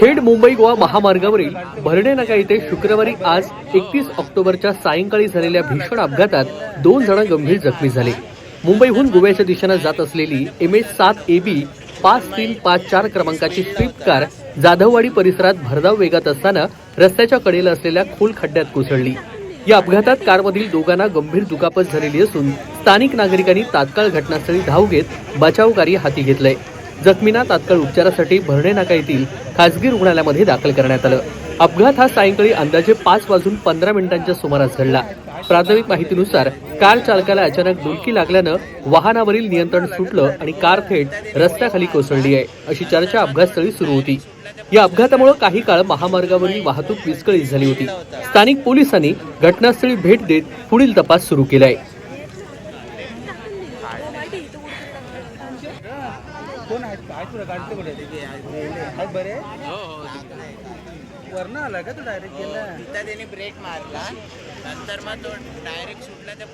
खेड मुंबई गोवा महामार्गावरील भरणे नाका येथे शुक्रवारी आज एकतीस ऑक्टोबरच्या सायंकाळी झालेल्या भीषण अपघातात दोन जण गंभीर जखमी झाले. मुंबईहून गोव्याच्या दिशेनं जात असलेली एम एच सात ए बी पाच तीन पाच चार क्रमांकाची स्विफ्ट कार जाधववाडी परिसरात भरधाव वेगात असताना रस्त्याच्या कडेला असलेल्या खोल खड्ड्यात कोसळली. या अपघातात कारमधील दोघांना गंभीर दुखापत झालेली असून स्थानिक नागरिकांनी तात्काळ घटनास्थळी धाव घेत बचाव कार्य हाती घेतलंय. जखमींना तात्काळ उपचारासाठी भरणे नाका येथील खासगी रुग्णालयामध्ये दाखल करण्यात आलं. अपघात हा सायंकाळी अंदाजे पाच वाजून पंधरा मिनिटांच्या सुमारास घडला. प्राथमिक माहितीनुसार कार चालकाला अचानक डुलकी लागल्यानं वाहनावरील नियंत्रण सुटलं आणि कार थेट रस्त्याखाली कोसळली आहे अशी चर्चा अपघातस्थळी सुरू होती. या अपघातामुळे काही काळ महामार्गावरील वाहतूक विस्कळीत झाली होती. स्थानिक पोलिसांनी घटनास्थळी भेट देत पुढील तपास सुरू केलाय. कोण आहेत काय तुला गाडीतले कुठे आहेत? बरे? वरनं आला का तू डायरेक्ट गेला? तिथं त्याने ब्रेक मारला. नंतर मग तो डायरेक्ट सुटला त्या